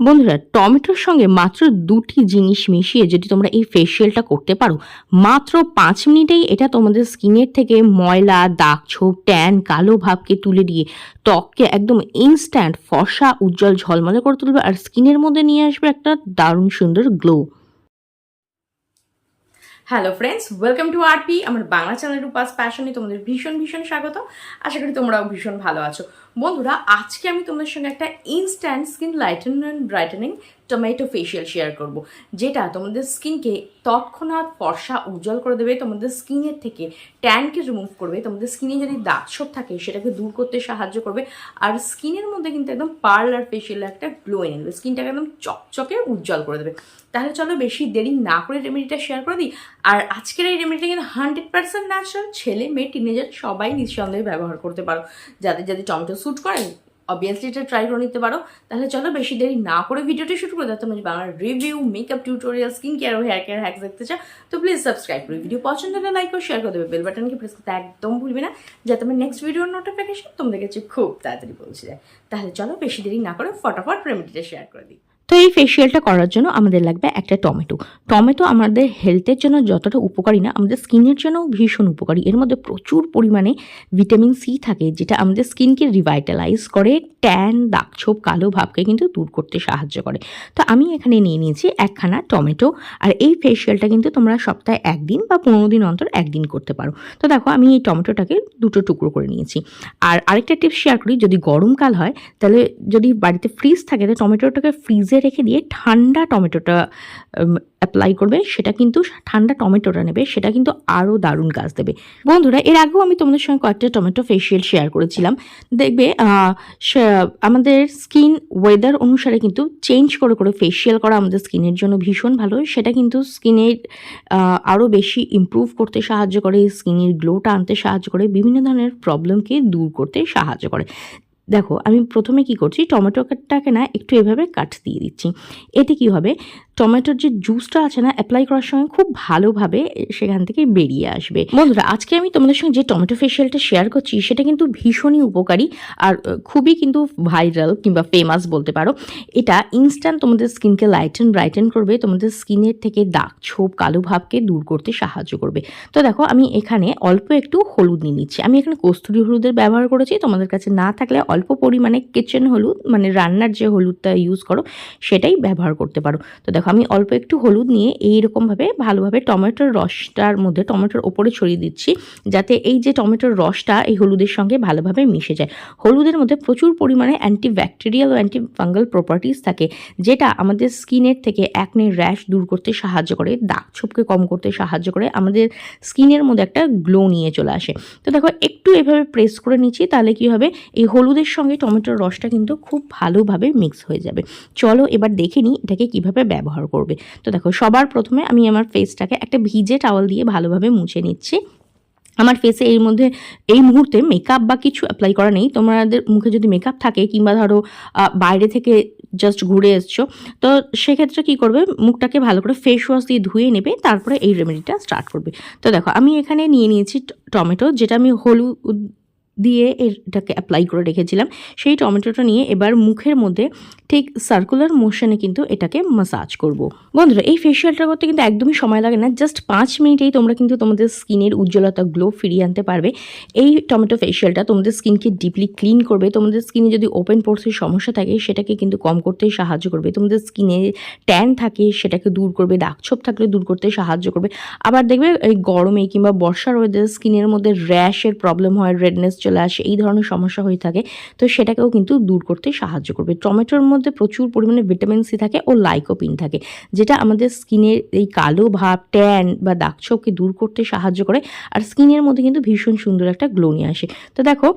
বন্ধুরা, টমেটোর সঙ্গে মাত্র দুটি জিনিস মিশিয়ে যদি তোমরা এই ফেসিয়ালটা করতে পারো, মাত্র পাঁচ মিনিটেই এটা তোমাদের স্কিনের থেকে ময়লা, দাগ ছোপ, ট্যান, কালো ভাবকে তুলে দিয়ে ত্বককে একদম ইনস্ট্যান্ট ফসা উজ্জ্বল, ঝলমলে করে তুলবে আর স্কিনের মধ্যে নিয়ে আসবে একটা দারুণ সুন্দর glow hello friends welcome to RP আমার বাংলা চ্যানেল রূপাস প্যাশনে তোমাদের ভীষণ ভীষণ স্বাগত। আশা করি তোমরাও ভীষণ ভালো আছো। বন্ধুরা, আজকে আমি তোমাদের সঙ্গে একটা instant skin lighten and brightening tomato facial share করব। যেটা তোমাদের স্কিনকে তৎক্ষণাৎ ফর্সা, উজ্জ্বল করে দেবে, তোমাদের স্কিনের থেকে ট্যানকে রিমুভ করবে, তোমাদের স্কিনে যদি দাগ ছোপ থাকে, সেটাকে দূর করতে সাহায্য করবে। আর স্কিনের মধ্যে কিন্তু একদম পার্ল আর ফেশিয়াল একটা গ্লো এনে দেবে। স্কিনটাকে একদম চকচকে উজ্জ্বল করে দেবে। তাহলে চলো বেশি দেরি না করে রেমেডিটা শেয়ার করে দিই। আর আজকের এই রেমেডিটা কিন্তু হান্ড্রেড পার্সেন্ট ন্যাচারাল ছেলে, মেয়ে টিনেজার সবাই নিঃসন্দেহে ব্যবহার করতে পারো। যাদের যাদের টমেটো স্যুট করে অবভিয়াসলি এটা ট্রাই করে নিতে পারো। তাহলে চলো বেশি দেরি না করে ভিডিওটি শুরু করে দাও। তোমার বাংলার review makeup tutorial skin care ও হেয়ার কেয়ার হ্যাক দেখতে চাও, তো প্লিজ সাবস্ক্রাইব করে ভিডিও পছন্দ হলে লাইক ও শেয়ার করে দেবে। বেল বাটনকে প্রেস করতে একদম ভুলবে না, যাতে আমার নেক্সট ভিডিওর নোটিফিকেশন তোমাদের কাছে খুব তাড়াতাড়ি পৌঁছে যায়। তাহলে চলো বেশি দেরি না করে ফটাফট রেমেডিটা শেয়ার করে দিই। তো এই ফেসিয়ালটা করার জন্য আমাদের লাগবে একটা টমেটো। টমেটো আমাদের হেলথের জন্য যতটা উপকারী না, আমাদের স্কিনের জন্যও ভীষণ উপকারী। এর মধ্যে প্রচুর পরিমাণে ভিটামিন সি থাকে, যেটা আমাদের স্কিনকে রিভাইটালাইজ করে ট্যান দাগছোপ কালো ভাবকে কিন্তু দূর করতে সাহায্য করে। তো আমি এখানে নিয়ে নিয়েছি একখানা টমেটো, আর এই ফেসিয়ালটা কিন্তু তোমরা সপ্তাহে একদিন বা পনেরো দিন অন্তর একদিন করতে পারো। তো দেখো, আমি এই টমেটোটাকে দুটো টুকরো করে নিয়েছি। আর আরেকটা টিপস শেয়ার করি, যদি গরমকাল হয়, তাহলে যদি বাড়িতে ফ্রিজ থাকে, তাহলে টমেটোটাকে ফ্রিজে রেখে দিয়ে ঠান্ডা টমেটোটা অ্যাপ্লাই করবে। সেটা কিন্তু ঠান্ডা টমেটোটা নেবে, সেটা কিন্তু আরও দারুণ কাজ দেবে। বন্ধুরা, এর আগেও আমি তোমাদের সঙ্গে কয়েকটা টমেটো ফেসিয়াল শেয়ার করেছিলাম। দেখবে আমাদের স্কিন ওয়েদার অনুসারে কিন্তু চেঞ্জ করে করে ফেসিয়াল করা আমাদের স্কিনের জন্য ভীষণ ভালো। সেটা কিন্তু স্কিনের আরও বেশি ইমপ্রুভ করতে সাহায্য করে স্কিনের গ্লোটা আনতে সাহায্য করে, বিভিন্ন ধরনের প্রবলেমকে দূর করতে সাহায্য করে। দেখো, আমি প্রথমে কি করছি টমেটো টমেটোটাকে না একটু এভাবে কাট দিয়ে দিচ্ছি। এতে কি হবে? টমেটোর যে জুসটা আছে না অ্যাপ্লাই করার সময় খুব ভালোভাবে সেখান থেকে বেরিয়ে আসবে। বন্ধুরা, আজকে আমি তোমাদের সঙ্গে যে টমেটো ফেশিয়ালটা শেয়ার করছি, সেটা কিন্তু ভীষণই উপকারী আর খুবই কিন্তু ভাইরাল কিংবা ফেমাস বলতে পারো। এটা ইনস্ট্যান্ট তোমাদের স্কিনকে লাইটেন ব্রাইটেন করবে, তোমাদের স্কিনের থেকে দাগ ছোপ, কালো ভাবকে দূর করতে সাহায্য করবে। তো দেখো, আমি এখানে অল্প একটু হলুদ নিয়ে নিচ্ছি। আমি এখানে কস্তুরি হলুদের ব্যবহার করেছি, তোমাদের কাছে না থাকলে অল্প পরিমাণে কিচেন হলুদ মানে রান্নার যে হলুদটা ইউজ করো, সেটাই ব্যবহার করতে পারো। তো দেখো আমি অল্প একটু হলুদ নিয়ে এই এইরকমভাবে ভালোভাবে টমেটোর রসটার মধ্যে, টমেটোর ওপরে ছড়িয়ে দিচ্ছি, যাতে এই যে টমেটোর রসটা এই হলুদের সঙ্গে ভালোভাবে মিশে যায়। হলুদের মধ্যে প্রচুর পরিমাণে অ্যান্টি ব্যাকটেরিয়াল ও অ্যান্টি ফাঙ্গাল প্রপার্টিস থাকে, যেটা আমাদের স্কিনের থেকে একনে র্যাশ দূর করতে সাহায্য করে, দাগ ছোপকে কম করতে সাহায্য করে, আমাদের স্কিনের মধ্যে একটা গ্লো নিয়ে চলে আসে। তো দেখো, একটু এভাবে প্রেস করে নিচ্ছি, তাহলে কি হবে? এই হলুদের সঙ্গে টমেটোর রসটা কিন্তু খুব ভালোভাবে মিক্স হয়ে যাবে। চলো এবার দেখে নিই এটাকে কীভাবে ব্যবহার করবে। তো দেখো, সবার প্রথমে আমি আমার ফেসটাকে একটা ভিজে টাওয়াল দিয়ে ভালোভাবে মুছে নিচ্ছি। আমার ফেসে এর মধ্যে, এই মুহূর্তে মেকআপ বা কিছু অ্যাপ্লাই করা নেই। তোমাদের মুখে যদি মেকআপ থাকে কিংবা ধরো বাইরে থেকে জাস্ট ঘুরে এসছো, তো সেক্ষেত্রে কি করবে? মুখটাকে ভালো করে ফেস ওয়াশ দিয়ে ধুয়ে নেবে, তারপরে এই রেমেডিটা স্টার্ট করবে। তো দেখো, আমি এখানে নিয়ে নিয়েছি টমেটো যেটা আমি হলুদ দিয়ে এটাকে অ্যাপ্লাই করে রেখেছিলাম। সেই টমেটোটা নিয়ে এবার মুখের মধ্যে ঠিক সার্কুলার মোশনে কিন্তু এটাকে মাসাজ করব। বন্ধুরা, এই ফেশিয়ালটা করতে কিন্তু একদমই সময় লাগে না। জাস্ট পাঁচ মিনিটেই তোমরা কিন্তু তোমাদের স্কিনের উজ্জ্বলতা গ্লো ফিরিয়ে আনতে পারবে। এই টমেটো ফেশিয়ালটা তোমাদের স্কিনকে ডিপলি ক্লিন করবে। তোমাদের স্কিনে যদি ওপেন পোর্সের সমস্যা থাকে, সেটাকে কিন্তু কম করতে সাহায্য করবে। তোমাদের স্কিনে ট্যান থাকে, সেটাকে দূর করবে। দাগছোপ থাকলে দূর করতে সাহায্য করবে। আবার দেখবে এই গরমে কিংবা বর্ষার ওয়েদার স্কিনের মধ্যে র্যাশের প্রবলেম হয় রেডনেস চলে আসে, এই ধরনের সমস্যা হয়ে থাকে, তো সেটাকেও কিন্তু দূর করতে সাহায্য করবে। টমেটোর মধ্যে প্রচুর পরিমাণে ভিটামিন সি থাকে ও লাইকোপিন থাকে, যেটা আমাদের স্কিনের এই কালো ভাব, ট্যান বা দাগছোপকে দূর করতে সাহায্য করে, আর স্কিনের মধ্যে কিন্তু ভীষণ সুন্দর একটা গ্লো নিয়ে আসে। তো দেখো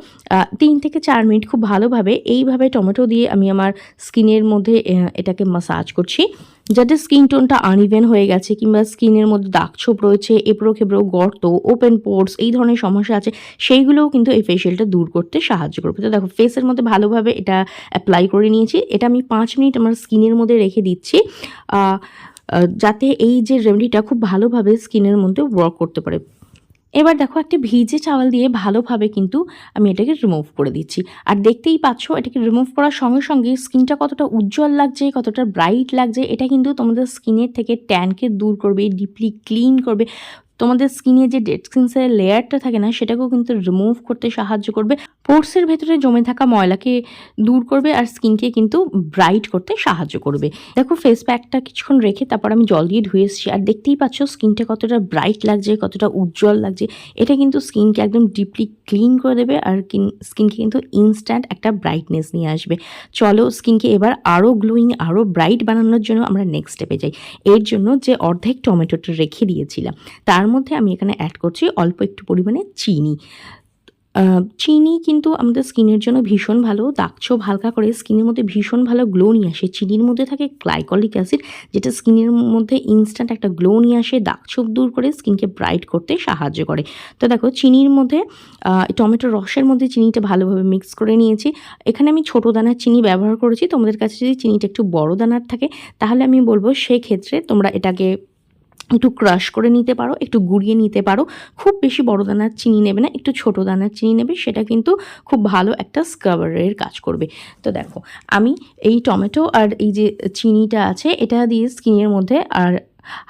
তিন থেকে চার মিনিট খুব ভালোভাবে এইভাবে টমেটো দিয়ে আমি আমার স্কিনের মধ্যে এটাকে মাসাজ করছি। যাতে স্কিন টোনটা আনইভেন হয়ে গেছে কিংবা স্কিনের মধ্যে দাগ ছোপ রয়েছে এবড়ো খেবড়ো গর্ত ওপেন পোর্টস এই ধরনের সমস্যা আছে, সেইগুলোও কিন্তু এই ফেসিয়ালটা দূর করতে সাহায্য করবে। তো দেখো ফেসের মধ্যে ভালোভাবে এটা অ্যাপ্লাই করে নিয়েছি। এটা আমি পাঁচ মিনিট আমার স্কিনের মধ্যে রেখে দিচ্ছি। যাতে এই যে রেমেডিটা খুব ভালোভাবে স্কিনের মধ্যে ওয়ার্ক করতে পারে। এবার দেখো একটি ভিজে চাওয়াল দিয়ে ভালোভাবে কিন্তু আমি এটাকে রিমুভ করে দিচ্ছি। আর দেখতেই পাচ্ছ, এটাকে রিমুভ করার সঙ্গে সঙ্গে স্কিনটা কতটা উজ্জ্বল লাগছে, কতটা ব্রাইট লাগছে, এটা কিন্তু তোমাদের স্কিনের থেকে ট্যানকে দূর করবে ডিপলি ক্লিন করবে। তোমাদের স্কিনে যে ডেড স্কিনসের লেয়ারটা থাকে না, সেটাকেও কিন্তু রিমুভ করতে সাহায্য করবে। পোর্সের ভেতরে জমে থাকা ময়লাকে দূর করবে আর স্কিনকে কিন্তু ব্রাইট করতে সাহায্য করবে। দেখো ফেস প্যাকটা কিছুক্ষণ রেখে তারপর আমি জল দিয়ে ধুয়ে এসেছি। আর দেখতেই পাচ্ছ স্কিনটা কতটা ব্রাইট লাগছে, কতটা উজ্জ্বল লাগছে। এটা কিন্তু স্কিনকে একদম ডিপলি ক্লিন করে দেবে আর স্কিনকে কিন্তু ইনস্ট্যান্ট একটা ব্রাইটনেস নিয়ে আসবে। চলো স্কিনকে এবার আরও গ্লোয়িং আরও ব্রাইট বানানোর জন্য আমরা নেক্সট স্টেপে যাই। এর জন্য যে অর্ধেক টমেটোটা রেখে দিয়েছিলাম, তার মধ্যে আমি এখানে অ্যাড করছি অল্প একটু পরিমাণে চিনি। চিনি কিন্তু আমাদের স্কিনের জন্য ভীষণ ভালো দাগছোপ হালকা করে স্কিনের মধ্যে ভীষণ ভালো গ্লো নিয়ে আসে। চিনির মধ্যে থাকে গ্লাইকলিক অ্যাসিড যেটা স্কিনের মধ্যে ইনস্ট্যান্ট একটা গ্লো নিয়ে আসে দাগছোপ দূর করে স্কিনকে ব্রাইট করতে সাহায্য করে। তো দেখো চিনির মধ্যে আহ, টমেটোর রসের মধ্যে চিনিটা ভালোভাবে মিক্স করে নিয়েছি। এখানে আমি ছোটো দানার চিনি ব্যবহার করেছি। তোমাদের কাছে যদি চিনিটা একটু বড় দানার থাকে তাহলে আমি বলব সেক্ষেত্রে তোমরা এটাকে একটু ক্রাশ করে নিতে পারো, একটু গুড়িয়ে নিতে পারো। খুব বেশি বড় দানার চিনি নেবে না, একটু ছোট দানার চিনি নেবে, সেটা কিন্তু খুব ভালো একটা স্কাবারের কাজ করবে। তো দেখো, আমি এই টমেটো আর এই যে চিনিটা আছে, এটা দিয়ে স্কিনের মধ্যে আর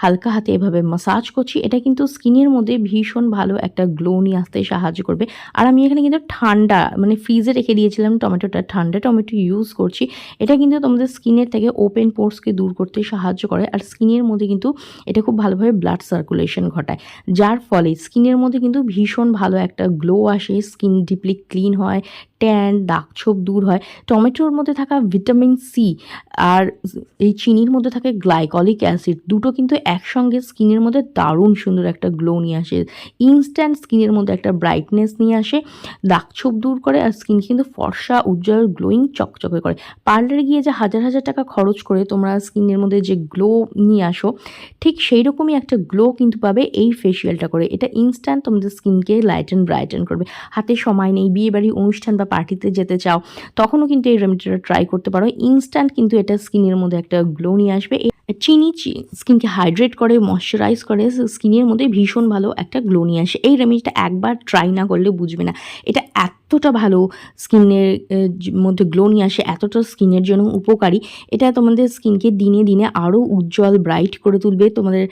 হালকা হাতে এভাবে মাসাজ করছি। এটা কিন্তু স্কিনের মধ্যে ভীষণ ভালো একটা গ্লো নিয়ে আসতে সাহায্য করবে। আর আমি এখানে কিন্তু ঠান্ডা মানে ফ্রিজে রেখে দিয়েছিলাম টমেটোটা, ঠান্ডা টমেটো ইউজ করছি। এটা কিন্তু তোমাদের স্কিনের থেকে ওপেন পোর্সকে দূর করতে সাহায্য করে। আর স্কিনের মধ্যে কিন্তু এটা খুব ভালোভাবে ব্লাড সার্কুলেশন ঘটায়। যার ফলে স্কিনের মধ্যে কিন্তু ভীষণ ভালো একটা গ্লো আসে স্কিন ডিপলি ক্লিন হয় ট্যান দাগছোপ দূর হয়। টমেটোর মধ্যে থাকা ভিটামিন সি আর এই চিনির মধ্যে থাকে গ্লাইকলিক অ্যাসিড দুটো কিন্তু একসঙ্গে স্কিনের মধ্যে দারুণ সুন্দর একটা গ্লো নিয়ে আসে। ইনস্ট্যান্ট স্কিনের মধ্যে একটা ব্রাইটনেস নিয়ে আসে। দাগছোপ দূর করে আর স্কিন কিন্তু ফর্সা, উজ্জ্বল গ্লোয়িং চকচকে করে। পার্লারে গিয়ে যে হাজার হাজার টাকা খরচ করে তোমরা স্কিনের মধ্যে যে গ্লো নিয়ে আসো, ঠিক সেই রকমই একটা গ্লো কিন্তু পাবে এই ফেসিয়ালটা করে। এটা ইনস্ট্যান্ট তোমাদের স্কিনকে লাইটেন ব্রাইটেন করবে। হাতে সময় নেই বিয়ে বাড়ি অনুষ্ঠান বা পার্টিতে যেতে চাও, তখনও কিন্তু এই রেমেডিটা ট্রাই করতে পারো। ইনস্ট্যান্ট কিন্তু এটা স্কিনের মধ্যে একটা গ্লো নিয়ে আসবে। চিনি স্কিনকে হাইড্রেট করে, ময়শ্চারাইজ করে, স্কিনের মধ্যে ভীষণ ভালো একটা গ্লো নিয়ে আসে। এই রেমেডিটা একবার ট্রাই না করলে বুঝবে না। এটা এতটা ভালো স্কিনের মধ্যে গ্লো নিয়ে আসে, এতটা স্কিনের জন্য উপকারী। এটা তোমাদের স্কিনকে দিনে দিনে আরও উজ্জ্বল ব্রাইট করে তুলবে। তোমাদের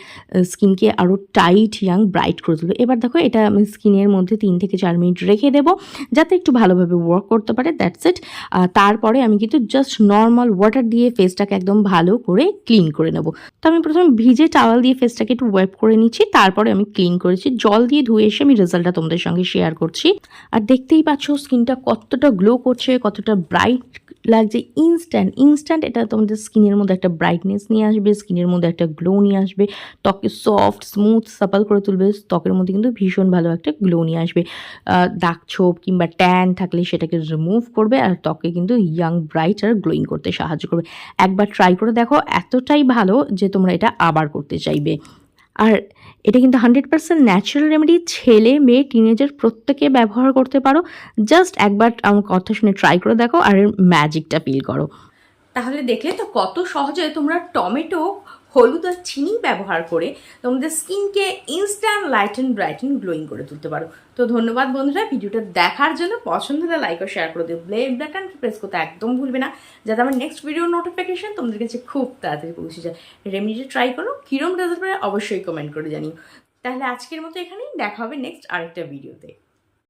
স্কিনকে আরও টাইট ইয়াং ব্রাইট করে তুলবে। এবার দেখো, এটা আমি স্কিনের মধ্যে তিন থেকে চার মিনিট রেখে দেবো, যাতে একটু ভালোভাবে ওয়ার্ক করতে পারে দ্যাটস ইট তারপরে আমি কিন্তু জাস্ট নর্মাল ওয়াটার দিয়ে ফেসটাকে একদম ভালো করে ক্লিন করে নেব। তো আমি প্রথমে ভিজে টাওয়াল দিয়ে ফেসটাকে একটু ওয়েপ করে নিচ্ছি, তারপরে আমি ক্লিন করেছি। জল দিয়ে ধুয়ে এসে আমি রেজাল্টটা তোমাদের সঙ্গে শেয়ার করছি। আর দেখতেই পাচ্ছ স্কিনটা কতটা গ্লো করছে, কতটা ব্রাইট লাগছে ইনস্ট্যান্ট ইনস্ট্যান্ট এটা তোমাদের স্কিনের মধ্যে একটা ব্রাইটনেস নিয়ে আসবে, স্কিনের মধ্যে একটা গ্লো নিয়ে আসবে ত্বকে সফট স্মুথ সাপাল করে তুলবে, ত্বকের মধ্যে কিন্তু ভীষণ ভালো একটা গ্লো নিয়ে আসবে। দাগ ছোপ কিংবা ট্যান থাকলে সেটাকে রিমুভ করবে আর ত্বকে কিন্তু ইয়াং ব্রাইট আর গ্লোয়িং করতে সাহায্য করবে। একবার ট্রাই করে দেখো, এতটাই ভালো যে তোমরা এটা আবার করতে চাইবে। আর এটা কিন্তু হান্ড্রেড পার্সেন্ট ন্যাচারাল রেমেডি ছেলে, মেয়ে টিনেজার প্রত্যেকে ব্যবহার করতে পারো। জাস্ট একবার আমার কথা শুনে ট্রাই করে দেখো আর ম্যাজিকটা ফিল করো। তাহলে দেখলে তো কত সহজে তোমরা টমেটো হলুদ আর চিনি ব্যবহার করে তোমাদের স্কিনকে instant light and bright and glowing করে তুলতে পারো। তো ধন্যবাদ বন্ধুরা, ভিডিওটা দেখার জন্য। পছন্দ হলে লাইক ও শেয়ার করে দিও। ব্লেড বাটন প্রেস করতে একদম ভুলবে না। যাতে আমার নেক্সট ভিডিও নোটিফিকেশান তোমাদের কাছে খুব তাড়াতাড়ি পৌঁছে যায়। রেমেডিটা ট্রাই করো, কিরম রেজাল্ট পারে অবশ্যই কমেন্ট করে জানিও। তাহলে আজকের মতো এখানেই দেখা হবে নেক্সট আরেকটা ভিডিওতে